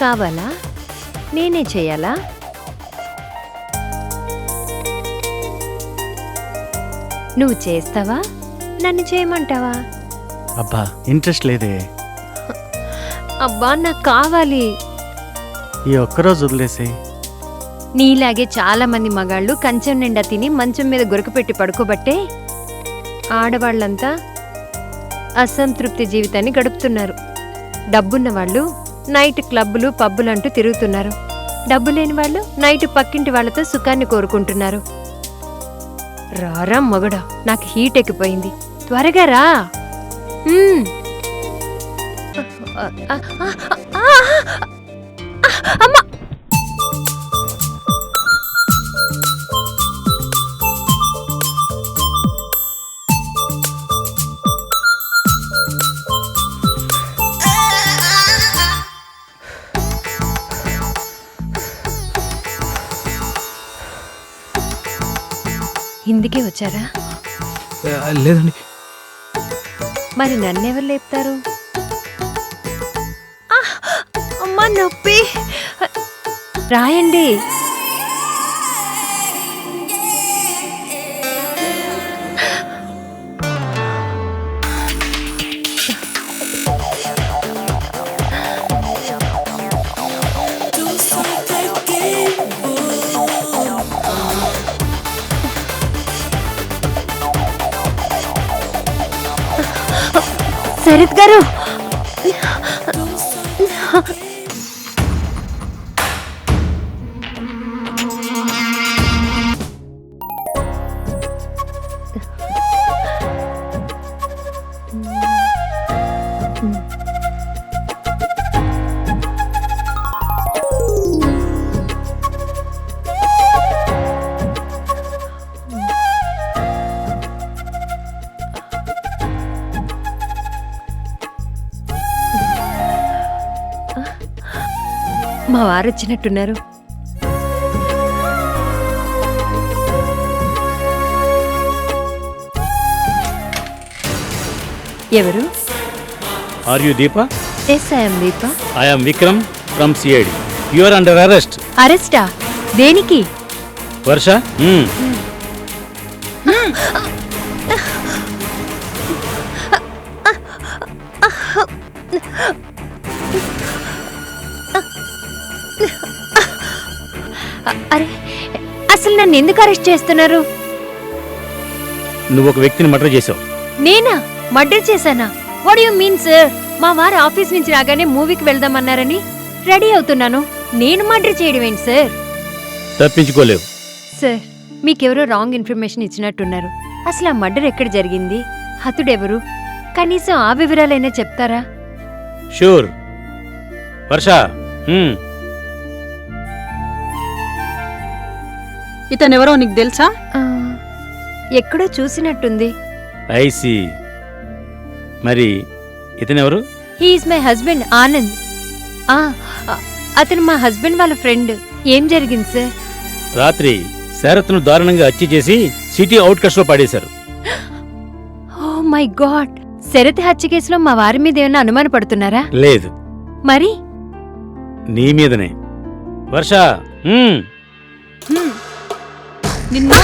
కావాలా? నేనే చేయాలా? నువ్వు చేస్తావా? నన్ను చేయమంటావా? అబ్బా ఇంట్రెస్ట్ లేదే. అబ్బా నాకు కావాలి. ఈ ఒక్కరోజు వదిలేసే నీలాగే చాలా మంది మగాళ్ళు కంచం నిండా తిని మంచం మీద గొరకు పెట్టి పడుకోబట్టే ఆడవాళ్ళంతా అసంతృప్తి జీవితాన్ని గడుపుతున్నారు. డబ్బున్న వాళ్ళు నైట్ క్లబ్బులు పబ్బులు అంటూ తిరుగుతున్నారు. డబ్బు లేని వాళ్ళు నైట్ పక్కింటి వాళ్ళతో సుఖాన్ని కోరుకుంటున్నారు. రారా మొగడా నాకు హీట్ ఎక్కిపోయింది. త్వరగా రా. అమ్మా! ఇందుకే వచ్చారా? లేదండి. మరి నన్నెవరు లేపుతారు! అమ్మా నొప్పి. రాయండి. శరత్ గారు. మా వారు వచ్చినట్టున్నారు ఎవరు are you Deepa yes I'm Deepa I am Vikram from CID you are under arrest అరెస్టా దేనికి? వర్ష ఎందుకు అరెస్ట్ చేస్తున్నారు? నువ్వు ఒక వ్యక్తిని మర్డర్ చేసావు నేనా? మర్డర్ చేశానా? వాట్ యు మీన్ సార్ మా వారు ఆఫీస్ నుంచి రాగానే మూవీకి వెళ్దామన్నారని రెడీ అవుతున్నాను. నేను మర్డర్ చేయడం ఏంటి సార్ తప్పించుకోలేవు. సార్ మీకెవరో రాంగ్ ఇన్ఫర్మేషన్ ఇచ్చినట్టున్నారు. అసలు ఆ మర్డర్ ఎక్కడ జరిగింది? హతుడెవరు? కనీసం ఆ వివరాలైనా చెప్తారా? షూర్ వర్ష ఇతనెవరో నీకు తెలుసా? ఎక్కడో చూసినట్టుంది. I see. మరి ఇతనెవరు? He's my husband Anand. అతను మా హస్బెండ్ వాళ్ళ ఫ్రెండ్. ఏం జరిగింది సార్? రాత్రి శరత్ను దారుణంగా హత్య చేసి సిటీ అవుట్కట్స్లో పడేశారు. Oh my God! శరత్ హత్య కేసులో మా వారి మీద ఏమైనా అనుమాన పడుతున్నారా? లేదు. మరి? నీ మీదనే. వర్ష. నిన్ను.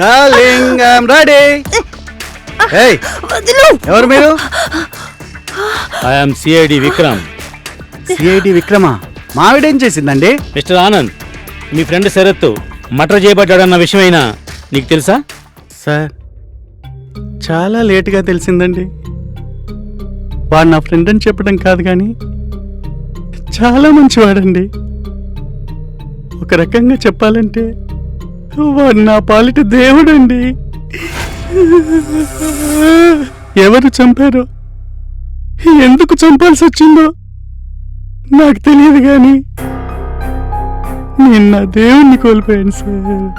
డార్లింగ్ ఐఎమ్ రెడీ ఏయ్ ఎవరు మీరు? I am CID Vikram CIT Vikram మావిడేం చేసిందండి? మిస్టర్ ఆనంద్ మీ ఫ్రెండ్ శరత్ మర్డర్ చేయబడ్డాడన్న విషయమైనా నీకు తెలుసా? సార్ చాలా లేటుగా తెలిసిందండి. వాడు నా ఫ్రెండ్ అని చెప్పడం కాదు కానీ చాలా మంచివాడండి. ఒక రకంగా చెప్పాలంటే వాడు నా పాలిట దేవుడండి. ఎవరు చంపారో ఎందుకు చంపాల్సి వచ్చిందో నాకు తెలియదు కానీ నేను నా దేవుణ్ణి కోల్పోయాను సార్.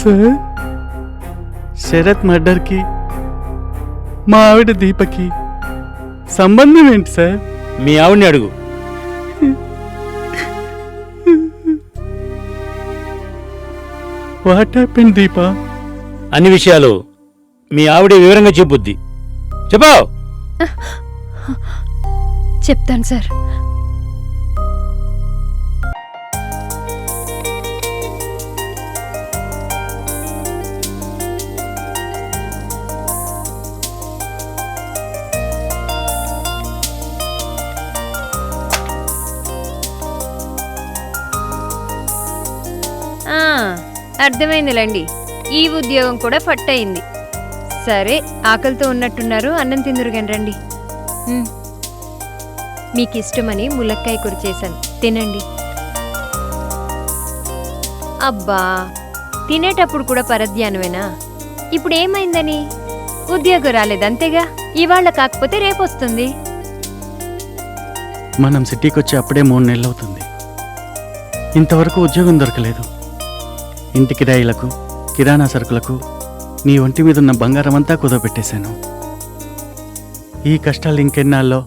సార్ శరత్ మర్డర్కి మా ఆవిడ దీపకి సంబంధం ఏంటి సార్? మీ ఆవిడ్ని అడుగు. What happen Deepa? అన్ని విషయాలు మీ ఆవిడ వివరంగా చెప్పుద్ది. చెప్పు చెప్తాను సార్. అర్థమైందిలేండి ఈ ఉద్యోగం కూడా పట్టయింది. సరే ఆకలితో ఉన్నట్టున్నారు అన్నం తిందురుగాని రండి. మీకు ఇష్టమని ములక్కాయ కూర చేశాను. తినండి. అబ్బా తినేటప్పుడు కూడా పరధ్యానమేనా? ఇప్పుడు ఏమైందని? ఉద్యోగం రాలేదు అంతేగా? ఇవాళ కాకపోతే రేపొస్తుంది. మనం సిటీకి వచ్చి అప్పుడే మూడు నెలలు అవుతుంది ఇంతవరకు ఉద్యోగం దొరకలేదు. ఇంటి కిరాయిలకు కిరాణా సరుకులకు నీ ఒంటి మీద ఉన్న బంగారం అంతా కుదవపెట్టేశాను. ఈ కష్టాలు ఇంకెన్నాళ్ళో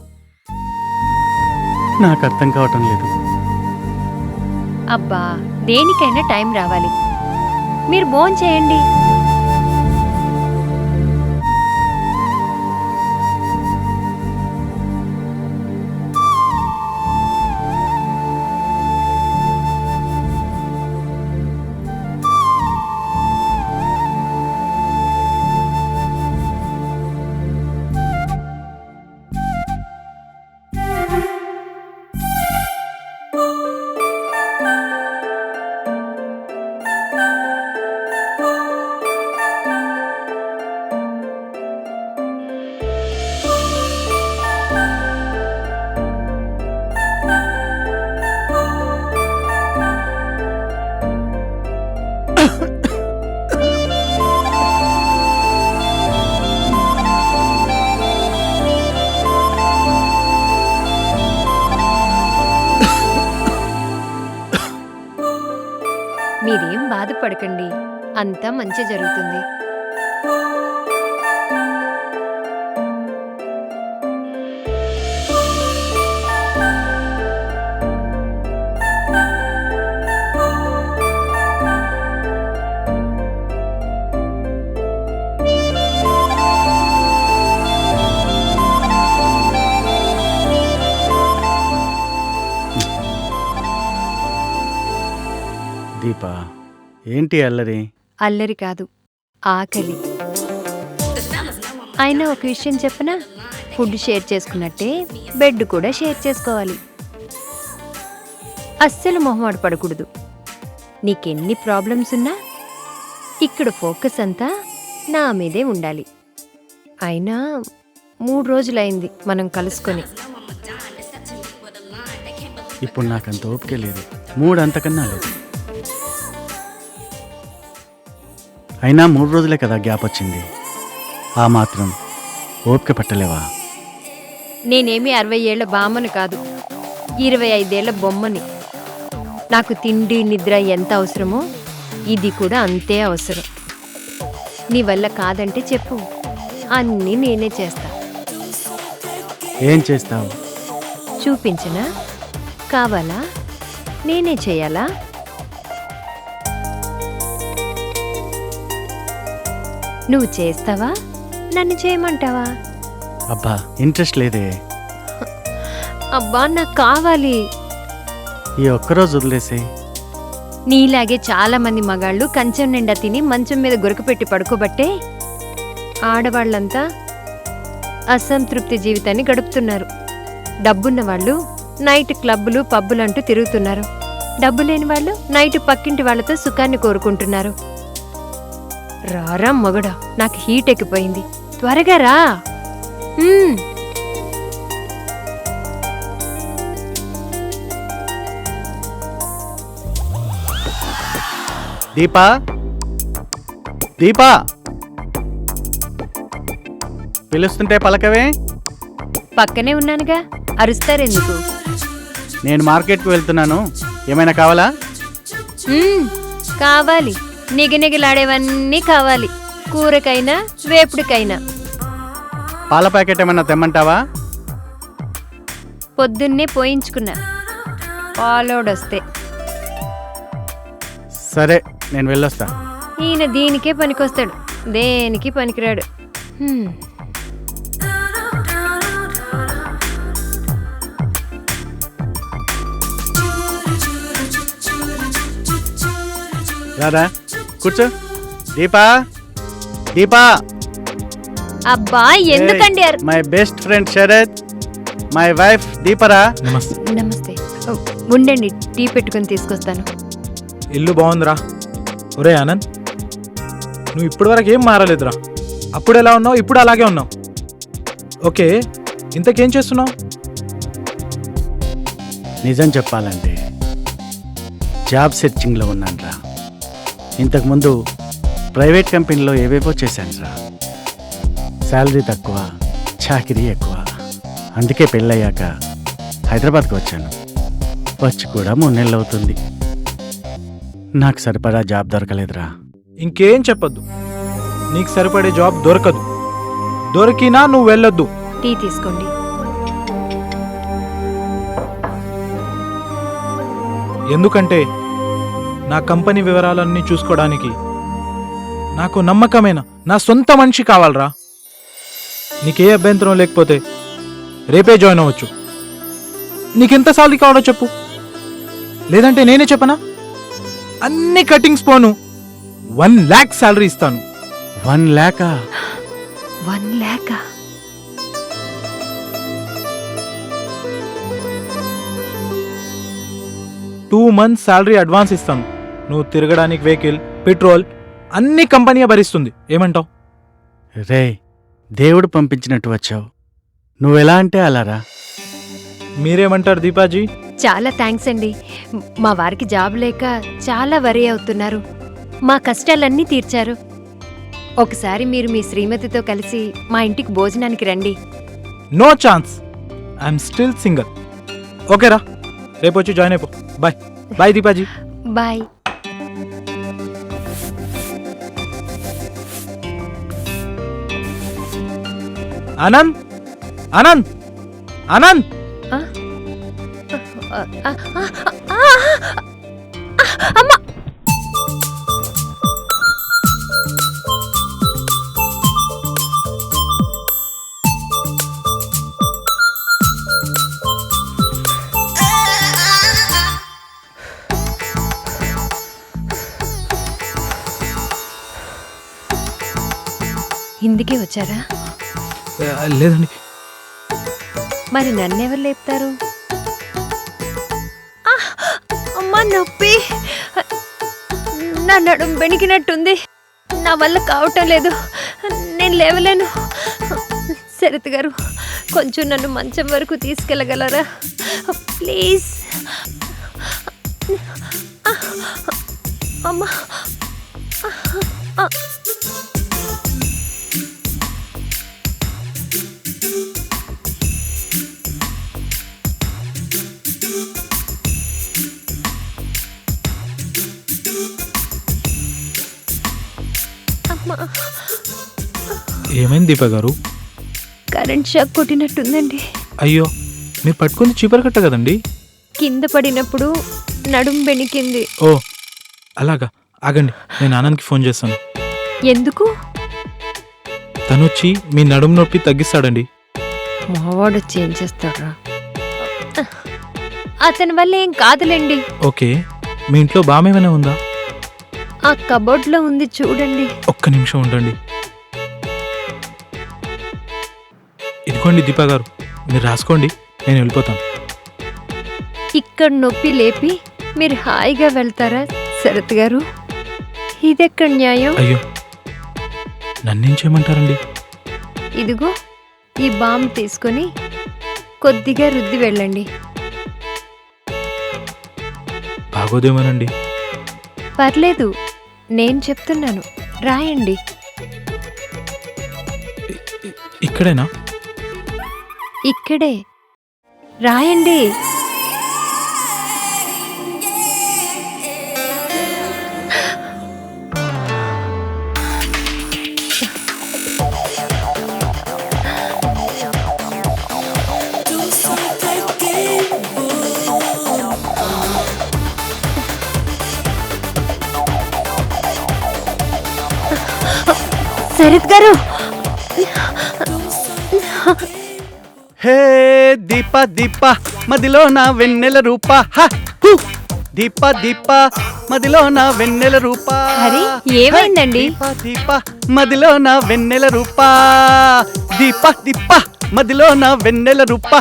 నాకు అర్థం కావటం లేదు. అబ్బా దేనికైనా టైం రావాలి. మీరు భోంచేయండి. చేయండి పడకండి. అంతా మంచి జరుగుతుంది. దీపా ఏంటి అల్లరి? అల్లరి కాదు ఆకలి. అయినా ఒక విషయం చెప్పనా? ఫుడ్ షేర్ చేసుకున్నట్టే బెడ్ కూడా షేర్ చేసుకోవాలి. అస్సలు మొహమాట పడకూడదు నీకెన్ని ప్రాబ్లమ్స్ ఉన్నా ఇక్కడ ఫోకస్ అంతా నా మీదే ఉండాలి. అయినా మూడు రోజులైంది మనం కలుసుకొని. ఇప్పుడు నాకంత ఓపిక లేదు. మూడు అంతకన్నా లేదు. అయినా మూడు రోజులే కదా గ్యాప్ వచ్చింది. ఆ మాత్రం ఓపిక పట్టలేవా? నేనేమి అరవై ఏళ్ళ బామ్మను కాదు ఇరవై ఐదేళ్ళ బొమ్మని. నాకు తిండి నిద్ర ఎంత అవసరమో ఇది కూడా అంతే అవసరం. నీ వల్ల కాదంటే చెప్పు అన్నీ నేనే చేస్తా. ఏం చేస్తావు? చూపించనా? కావాలా? నేనే చేయాలా? నువ్వు చేస్తావా? నన్ను చేయమంటావా? అబ్బా ఇంట్రెస్ట్ లేదే. అబ్బా నాకు కావాలి. ఈ ఒక్కరోజు వదిలేసే. నీలాగే చాలా మంది మగాళ్ళు కంచం నిండా తిని మంచం మీద గురకపెట్టి పడుకోబట్టే ఆడవాళ్ళంతా అసంతృప్తి జీవితాన్ని గడుపుతున్నారు. డబ్బున్న వాళ్ళు నైట్ క్లబ్బులు పబ్బులు అంటూ తిరుగుతున్నారు. డబ్బు లేని వాళ్ళు నైట్ పక్కింటి వాళ్ళతో సుఖాన్ని కోరుకుంటున్నారు. రారా మగడా నాకు హీట్ ఎక్కిపోయింది. త్వరగా రా. దీపా? దీపా? పిలుస్తుంటే పలకవే? పక్కనే ఉన్నానుగా అరుస్తారెందుకు? నేను మార్కెట్కి వెళ్తున్నాను. ఏమైనా కావాలా? కావాలి. నిగనిగలాడేవన్నీ కావాలి. కూరకైనా వేపుడికైనా. పాల ప్యాకెట్ ఏమన్నా తెమ్మంటావా? పొద్దున్నే పోయించుకున్నా. పాలోడొస్తే. సరే నేను వెళ్ళొస్తా. ఈయన దీనికే పనికొస్తాడు. దేనికి పనికిరాడు. హ్మ్. రారా? కూర్చో. దీపా దీపా. అబ్బా ఎందుకండి అర్- my best friend Sharath my wife దీపరా. నమస్తే. నమస్తే. ఓ, ఉండండి టీ పెట్టుకొని తీసుకొస్తాను. ఇల్లు బాగుందిరా. ఒరే ఆనంద్ నువ్వు ఇప్పటి వరకు ఏం మారలేదురా. అప్పుడు ఎలా ఉన్నావు? ఇప్పుడు అలాగే ఉన్నావు. ఓకే ఇంతకేం చేస్తున్నావు? నిజం చెప్పాలంటే జాబ్ సెర్చింగ్లో ఉన్నానురా. ఇంతకుముందు ప్రైవేట్ కంపెనీలో ఏవేవో చేశానురా శాలరీ తక్కువ చాకిరీ ఎక్కువ. అందుకే పెళ్ళయ్యాక హైదరాబాద్కి వచ్చాను. వచ్చి కూడా మూడు నెలలు అవుతుంది. నాకు సరిపడా జాబ్ దొరకలేదురా. ఇంకేం చెప్పొద్దు. నీకు సరిపడే జాబ్ దొరకదు. దొరికినా నువ్వు వెళ్ళొద్దు. టీ తీసుకోండి. ఎందుకంటే నా కంపెనీ వివరాలన్నీ చూసుకోవడానికి. నాకు నమ్మకమైన నా సొంత మనిషి కావాలరా. నీకే అభ్యంతరం లేకపోతే రేపే జాయిన్ అవ్వచ్చు. నీకెంత సాలరీ కావాలో చెప్పు. లేదంటే నేనే చెప్పనా? అన్ని కటింగ్స్ పోను. వన్ ల్యాక్ శాలరీ ఇస్తాను. One ల్యాకా one lakh two months salary advance ఇస్తాను. నువ్వు తిరగడానికి వెహికల్ పెట్రోల్ అన్ని కంపెనీ భరిస్తుంది. ఏమంటావు? రే దేవుడు పంపించినట్టు వచ్చావు. నువ్వెలా అంటే అలారా? మీరేమంటారు దీపాజీ? చాలా థ్యాంక్స్ అండి. మా వారికి జాబ్ లేక చాలా వరి అవుతున్నారు. మా కష్టాలన్నీ తీర్చారు. ఒకసారి మీరు మీ శ్రీమతితో కలిసి మా ఇంటికి భోజనానికి రండి. No chance. I'm still single. ఓకేరా రేపు వచ్చి జాయిన్ అయిపో. బాయ్. బాయ్ దీపాజీ. బాయ్. ఆనంద్ ఆనంద్ ఆనంద్ అమ్మా! ఇందుకే వచ్చారా? లేదండి. మరి నన్నెవరు లేపుతారు? అమ్మా నొప్పి. నా నడుం బెణికినట్టుంది. నా వల్ల కావటం లేదు. నేను లేవలేను. శరత్ గారు కొంచెం నన్ను మంచం వరకు తీసుకెళ్ళగలరా? ప్లీజ్. అమ్మా. అమ్మా ఏమైంది దీప గారు? కరెంట్ షాక్ కొట్టినట్టుందండి. అయ్యో మీరు పట్టుకుంది చీపర్ కట్ట కదండి? కింద పడినప్పుడు నడుం బెణికింది. ఓ అలాగా. ఆగండి నేను ఆనంద్కి ఫోన్ చేస్తాను. ఎందుకు? తను వచ్చి మీ నడుము నొప్పి తగ్గిస్తాడండి. మావాడు వచ్చి ఏం చేస్తాడ్రా? అతని వల్ల ఏం కాదులేండి. ఓకే మీ ఇంట్లో బామేమైనా ఉందా? ఆ కబోర్డ్లో ఉంది చూడండి. ఒక్క నిమిషం ఉండండి. ఇదిగోండి దీపా గారు మీరు రాసుకోండి నేను వెళ్ళిపోతాను. ఇక్కడ నొప్పి లేపి మీరు హాయిగా వెళ్తారా శరత్ గారు? ఇదెక్కడ న్యాయం? అయ్యో నన్నేం చేయమంటారండి? ఇదిగో ఈ బామ్ తీసుకొని కొద్దిగా రుద్ది వెళ్ళండి. బాగోదేమోనండి. పర్లేదు నేను చెప్తున్నాను. రాయండి. ఇక్కడేనా? ఇక్కడే. రాయండి. గారు. హే దీప దీప మదిలో నా వెన్నెల రూప. దీప దీప మదిలో నా వెన్నెల రూప. అరే, ఏమైందండి? దీప దీప మదిలో నా వెన్నెల రూప. దీప దీప మదిలో నా వెన్నెల రూప.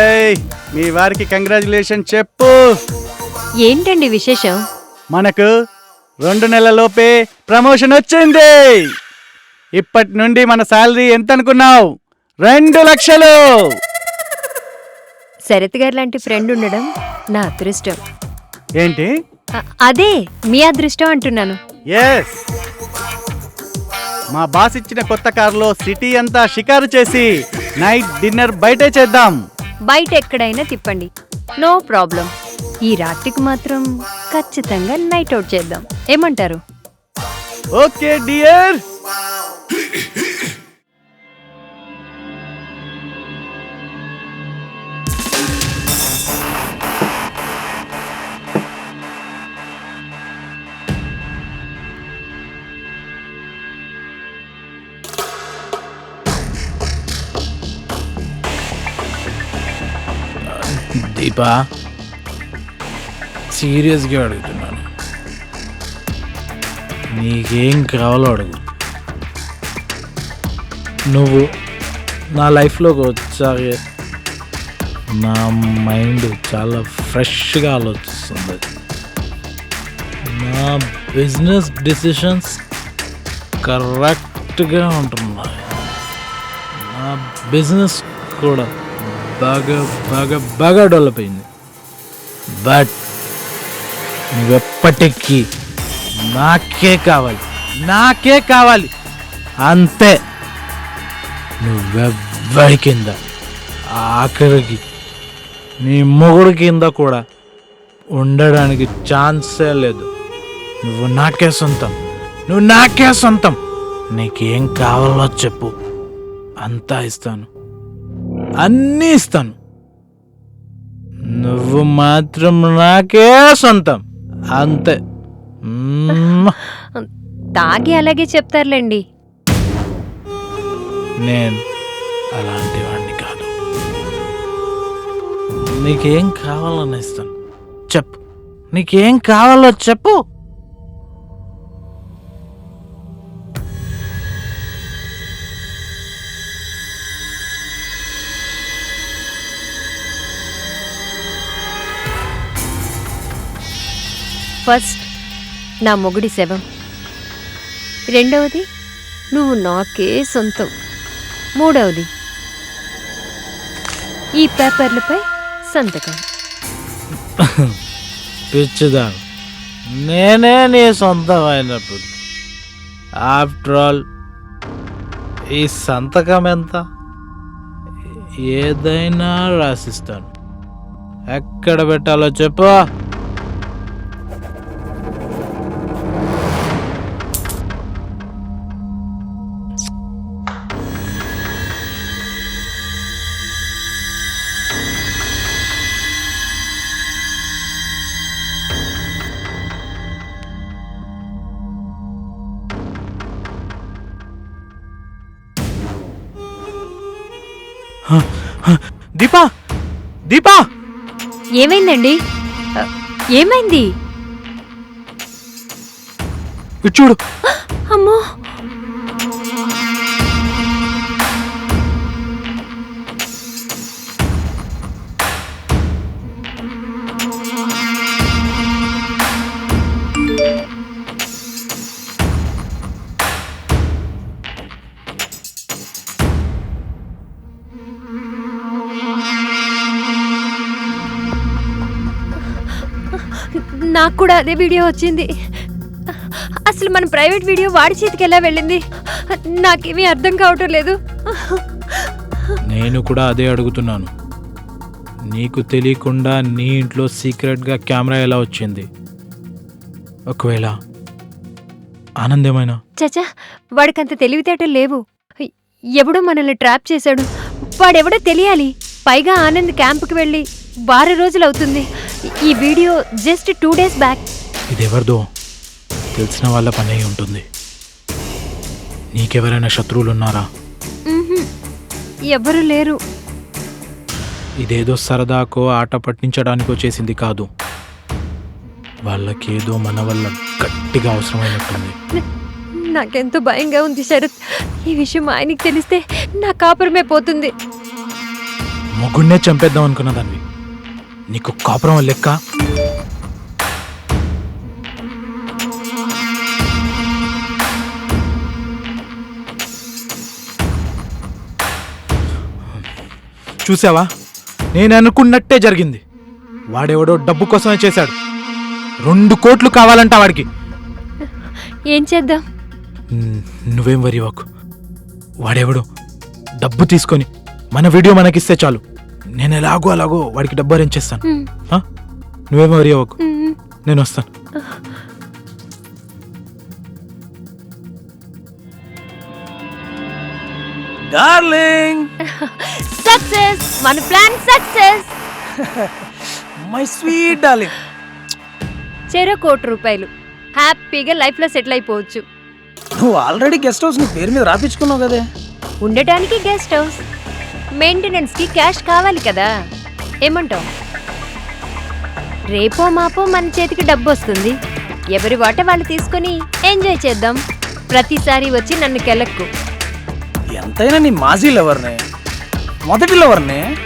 ఏయ్ మీ వారికి కంగ్రాచులేషన్ చెప్పు. ఏంటండి విశేషం? మనకు రెండు నెలలలోపే ప్రమోషన్ వచ్చింది. ఇప్పటి నుండి మన శాలరీ ఎంత అనుకున్నావు రెండు లక్షలు! శరత్ గారు లాంటి ఫ్రెండ్ ఉండడం నా అదృష్టం. ఏంటి? అ- అదే మీ అదృష్టం అంటున్నాను. ఎస్ మా బాస్ ఇచ్చిన కొత్త కారులో సిటీ అంతా షికారు చేసి నైట్ డిన్నర్ బయటే చేద్దాం. బయట ఎక్కడైనా తిప్పండి. No problem. ఈ రాత్రికి మాత్రం ఖచ్చితంగా నైట్ అవుట్ చేద్దాం. ఏమంటారు? Okay dear. దీపా సీరియస్గా అడుగుతున్నాను. నీకేం కావాలో అడుగు. నువ్వు నా లైఫ్లోకి వచ్చాక నా మైండ్ చాలా ఫ్రెష్గా ఆలోచిస్తుంది. నా బిజినెస్ డిసిషన్స్ కరెక్ట్గా ఉంటున్నాయి. నా బిజినెస్ కూడా బాగా బాగా బాగా డెవలప్ అయింది. బట్ నువ్వెప్పటికీ నాకే కావాలి. నాకే కావాలి. అంతే. నువ్వెవ్వరి కింద ఆఖరికి నీ మొగుడు కింద కూడా ఉండడానికి ఛాన్సే లేదు. నువ్వు నాకే సొంతం. నువ్వు నాకే సొంతం. నీకేం కావాలో చెప్పు. అంతా ఇస్తాను. అన్నీ ఇస్తాను. నువ్వు మాత్రం నాకే సొంతం. అంతే. మ్మ్. తాగి అలాగే చెప్తారులేండి. నేను అలాంటి వాడిని కాదు. నీకేం కావాలని ఇస్తాను చెప్పు. నీకేం కావాలో చెప్పు. ఫస్ట్ నా మొగుడి శవం. రెండవది నువ్వు నాకే సొంతం. మూడవది ఈ పేపర్లపై సంతకం. పిచ్చిదాను నేనే నీ సొంతం అయినప్పుడు ఆఫ్టర్ ఆల్ ఈ సంతకం ఎంత? ఏదైనా రాసిస్తాను. ఎక్కడ పెట్టాలో చెప్పు. దీపా! ఏమైందండి? ఏమైంది? ఇటు చూడు. అమ్మో! నాకు కూడా అదే వీడియో వచ్చింది. అసలు మన ప్రైవేట్ వీడియో వాడి చేతికి ఎలా వెళ్ళింది? నాకేమీ అర్థం కావటం లేదు. నేను కూడా అదే అడుగుతున్నాను. నీకు తెలియకుండా నీ ఇంట్లో సీక్రెట్గా కెమెరా ఎలా వచ్చింది? ఒకవేళ ఆనందమైనా చచా వాడికంత తెలివితేటలు లేవు. ఎవడో మనల్ని ట్రాప్ చేశాడు. వాడెవడో తెలియాలి. పైగా ఆనంద్ క్యాంపుకి వెళ్ళి వారం రోజులు అవుతుంది. ఈ video just two days back ఇది ఎవరిదో తెలిసిన వాళ్ళ పని అయి ఉంటుంది. నీకెవరైనా శత్రువులు ఉన్నారా ఎవరు లేరు. ఇదేదో సరదాకో ఆట పట్టించడానికో చేసింది కాదు. వాళ్ళకేదో మన వల్ల గట్టిగా అవసరమైనట్టుంది. నాకెంతో భయంగా ఉంది శరత్. ఈ విషయం ఆయనకి తెలిస్తే నా కాపురమే పోతుంది. మొగుడినే చంపేద్దాం అనుకున్న దాన్ని. నీకు కాపురం లెక్క? చూసావా? నేను అనుకున్నట్టే జరిగింది. వాడెవడో డబ్బు కోసమే చేశాడు. రెండు కోట్లు కావాలంట వాడికి. ఏం చేద్దాం? నువ్వేం వరి వాకు వాడెవడు డబ్బు తీసుకొని మన వీడియో మనకిస్తే చాలు. నేను ఎలాగో అలాగో వాడికి డబ్బు అరేంజ్ చేస్తాను. ఉమ్, ఆ? నువ్వేం వరి అవ్వకు. నేను వస్తాను. డార్లింగ్ సక్సెస్ మన plan success my sweet darling చెరో కోటి రూపాయలు. హ్యాపీగా లైఫ్లో సెటిల్ అయిపోవచ్చు. నువ్వు ఆల్రెడీ గెస్ట్ హౌస్ నీ పేరు మీద రాపించుకున్నావు కదే. ఉండటానికి గెస్ట్ హౌస్ మెయింటెనెన్స్కి క్యాష్ కావాలి కదా. ఏమంటావు? రేపో మాపో మన చేతికి డబ్బు వస్తుంది ఎవరి వాట వాళ్ళు తీసుకొని ఎంజాయ్ చేద్దాం. ప్రతిసారి వచ్చి నన్ను కెలక్కు. ఎంతైనా నీ మాజీ లవర్నే. మొదటి లవర్నే.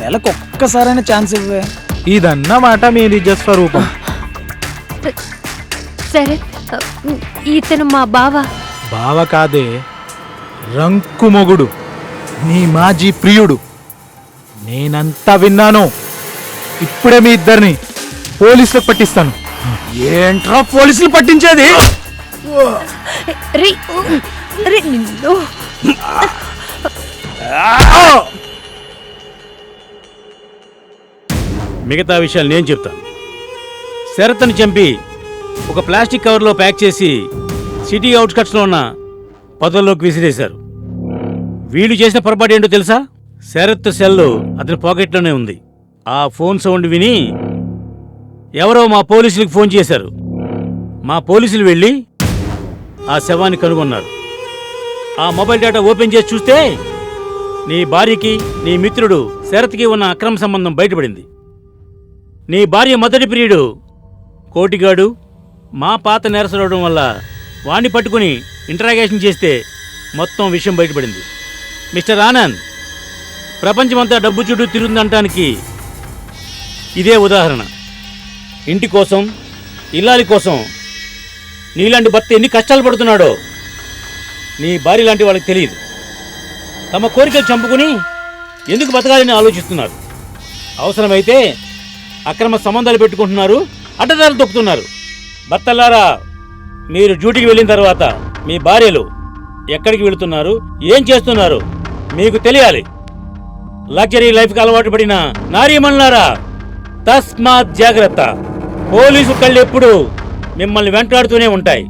నెలకు ఒక్కసారైనా ఛాన్స్ ఇవ్వే. ఇదన్నమాట మీ నిజ స్వరూపం. సరే ఇతను మా బావ. బావ కాదే రంకు మొగుడు నీ మాజీ ప్రియుడు. నేనంతా విన్నాను. ఇప్పుడే మీ ఇద్దరిని పోలీసులకు పట్టిస్తాను. ఏంట్రా పోలీసులు పట్టించేది? మిగతా విషయాలు నేను చెప్తాను శరత్ని చంపి ఒక ప్లాస్టిక్ కవర్లో ప్యాక్ చేసి సిటీ అవుట్స్కట్స్లో ఉన్న పొదల్లోకి విసిరేశారు. వీళ్ళు చేసిన పొరపాటు ఏంటో తెలుసా? శరత్ సెల్ అతని పాకెట్లోనే ఉంది. ఆ ఫోన్ సౌండ్ విని ఎవరో మా పోలీసులకు ఫోన్ చేశారు. మా పోలీసులు వెళ్ళి ఆ శవాన్ని కనుగొన్నారు. ఆ మొబైల్ డేటా ఓపెన్ చేసి చూస్తే నీ భార్యకి నీ మిత్రుడు శరత్కి ఉన్న అక్రమ సంబంధం బయటపడింది. నీ భార్య మొదటి ప్రియుడు కోటిగాడు మా పాత నేరసరవడం వల్ల వాణ్ణి పట్టుకుని ఇంటరాగేషన్ చేస్తే మొత్తం విషయం బయటపడింది. మిస్టర్ ఆనంద్ ప్రపంచమంతా డబ్బు చుట్టూ తిరుగుందంటానికి ఇదే ఉదాహరణ. ఇంటి కోసం ఇల్లాలి కోసం నీలాంటి భర్త ఎన్ని కష్టాలు పడుతున్నాడో నీ భార్య లాంటి వాళ్ళకి తెలియదు. తమ కోరికలు చంపుకుని ఎందుకు బతకాలని ఆలోచిస్తున్నారు? అవసరమైతే అక్రమ సంబంధాలు పెట్టుకుంటున్నారు అడ్డదారులు తొక్కుతున్నారు. భర్తలారా మీరు డ్యూటీకి వెళ్ళిన తర్వాత మీ భార్యలు ఎక్కడికి వెళుతున్నారు ఏం చేస్తున్నారు? మీకు తెలియాలి. లగ్జరీ లైఫ్కి అలవాటు పడిన నారీమణులారా తస్మాత్ జాగ్రత్త. పోలీసు కళ్ళు ఎప్పుడు మిమ్మల్ని వెంటాడుతూనే ఉంటాయి.